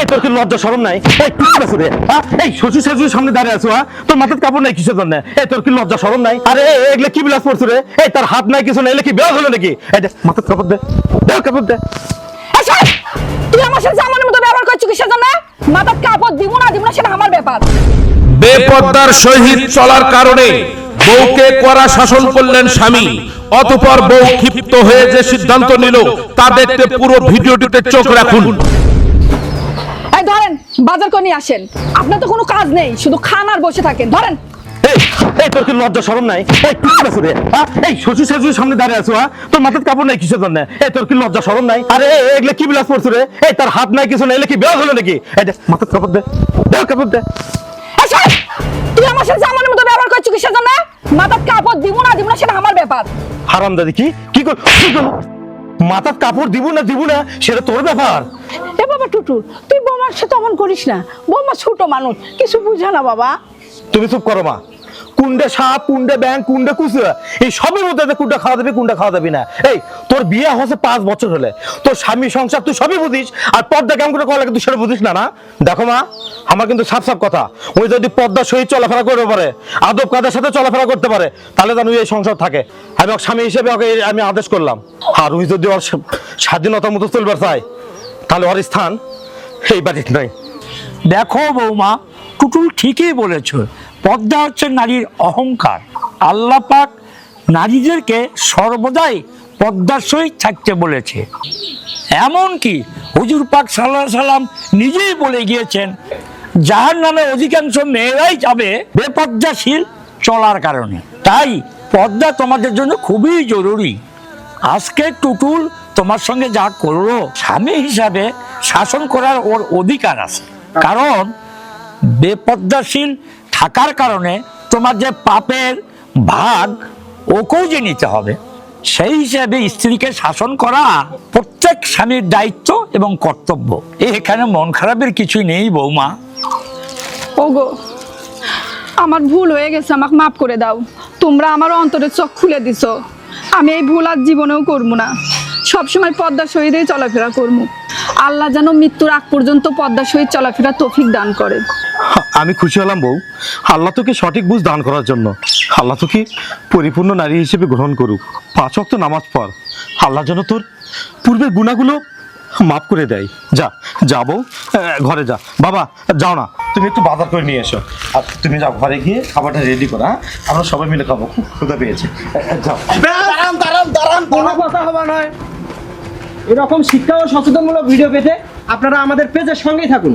এই তোর কি লজ্জা শরম নাই? এই কি করে হ্যাঁ এই শ্বশুর শাশুড়ির সামনে দাঁড়িয়ে আছো হ্যাঁ তোর মাথার কাপড় নাই কিসের জন্য? এই তোর কি লজ্জা শরম নাই? আরে এগুলো কি বিলাস করছ রে? এই তার হাত নাই কিছু নাই এগুলো কি বেয়া হলো নাকি? এই মাথার কাপড় দে কাপড় দে। তুই আমার সাথে জামানের মতো ব্যবহার করছিস কিসের জন্য? মাথার কাপড় দিব না দিব না সেটা আমার ব্যাপার। বেপর্দার সহিত চলার কারণে বউকে কড়া শাসন করলেন স্বামী অতঃপর বউ ক্ষিপ্ত হয়ে যে সিদ্ধান্ত নিল তা দেখতে পুরো ভিডিওটিতে চোখ রাখুন। ধরেন বাজার করে নিয়ে আসেন। আপনার তো কোনো কাজ নেই শুধু খান আর বসে থাকেন। ধরেন। এই এই তোর কি লজ্জা শরম নাই? এই কি করে ফুরে হ্যাঁ? এই শ্বশুর শাশুড়ির সামনে দাঁড়িয়ে আছো হ্যাঁ? তোর মাথার কাপড় নাই কিসের জন্য? এই তোর কি লজ্জা শরম নাই? আরে এগুলো কি বিলাস করছ রে? এই তার হাত নাই কিছু নাই এগুলো কি বেয়া হলো নাকি? এই দে মাথার কাপড় দে দে কাপড় দে। তুই আমার সাথে জামানের মতো ব্যবহার করছিস কিসের জন্য? মাথার কাপড় দিব না দিব না সেটা আমার ব্যাপার। হারাম দাদি কি কি কর মাথার কাপড় দিব না দিব না সেটা তোর ব্যাপার। এ বাবা টুটুল তুই বৌমার সাথে অমন করিস না। বৌমা ছোট মানুষ, কিছু বুঝে না বাবা। তুমি চুপ করো মা। কুন্ডে সাপ কুন্ডে ব্যাং কুন্ডে কুচুরা এই সবের মধ্যে কুন্ডা খাওয়া যাবে কুন্ডা খাওয়া যাবে না। এই, তোর বিয়ে হচ্ছে পাঁচ বছর হলে। তোর স্বামী সংসার তুই সবই বুঝিস, আর পর্দা কেমন করে করা লাগে তুই সেটা বুঝিস না না? দেখো মা, আমার কিন্তু সাফ সাফ কথা। ওই যদি পর্দার সহিত চলাফেরা করতে পারে, আদব কাদের সাথে চলাফেরা করতে পারে, তাহলে ওই এই সংসার থাকে। আমি ওর স্বামী হিসেবে ওকে আমি আদেশ করলাম। আর ওই যদি ওর স্বা- স্বাধীনতার মতো চলবার চায় তাহলে ওর স্থান এই বাড়িতে নাই। দেখো বৌমা, টুটুল ঠিকই বলেছ, পদ্মা হচ্ছে নারীর অহংকার। আল্লাহ পাক নারীদেরকে সর্বদাই পদ্মার সহিত থাকতে বলেছে। এমনকি হুজুর পাক সাল্লাহ সাল্লাম নিজেই বলে গিয়েছেন যাহার নামে অধিকাংশ মেয়েরাই যাবে বেপদ্মাশীল চলার কারণে। তাই পদ্মা তোমাদের জন্য খুবই জরুরি। আজকে টুটুল তোমার সঙ্গে যা করল, স্বামী হিসাবে শাসন করার ওর অধিকার আছে। কারণ বেপদ্মাশীল থাকার কারণে তোমার যে পাপের ভাগ, ওকেও যে নিতে হবে। সেই হিসাবে স্ত্রীকে শাসন করা প্রত্যেক স্বামীর দায়িত্ব এবং কর্তব্য। এখানে মন খারাপের কিছুই নেই বৌমা। ওগো, আমার ভুল হয়ে গেছে, আমাকে মাফ করে দাও। তোমরা আমার অন্তরের চোখ খুলে দিছো। আমি এই ভুল আর জীবনেও করব না। সবসময় পদ্মার সহিতেই চলাফেরা করব আল্লাহ যেন মৃত্যুর আগ পর্যন্ত পদ্মার শহীদ চলাফেরা তৌফিক দান করে। আমি খুশি হলাম বউ। আল্লাহ তোকে সঠিক বুঝ দান করার জন্য। আল্লাহ তোকে পরিপূর্ণ নারী হিসেবে গ্রহণ করুক। পাঁচ ওয়াক্ত নামাজ পড়। আল্লাহ যেন তোর পূর্বের গুণাগুলো মাফ করে দেয়। যা যা বউ। ঘরে যা। বাবা যাও না। তুমি একটু বাজার করে নিয়ে এসো। আর তুমি যাও ঘরে গিয়ে খাবারটা রেডি করো হ্যাঁ? আমরা সবাই মিলে খাব। খুব ক্ষুদা পেয়েছে। যাও। দাঁড়ান দাঁড়ান দাঁড়ান। কোনো কথা হবে নয়। এরকম শিক্ষা ও সচেতনমূলক ভিডিও পেতে আপনারা আমাদের পেজের সঙ্গেই থাকুন।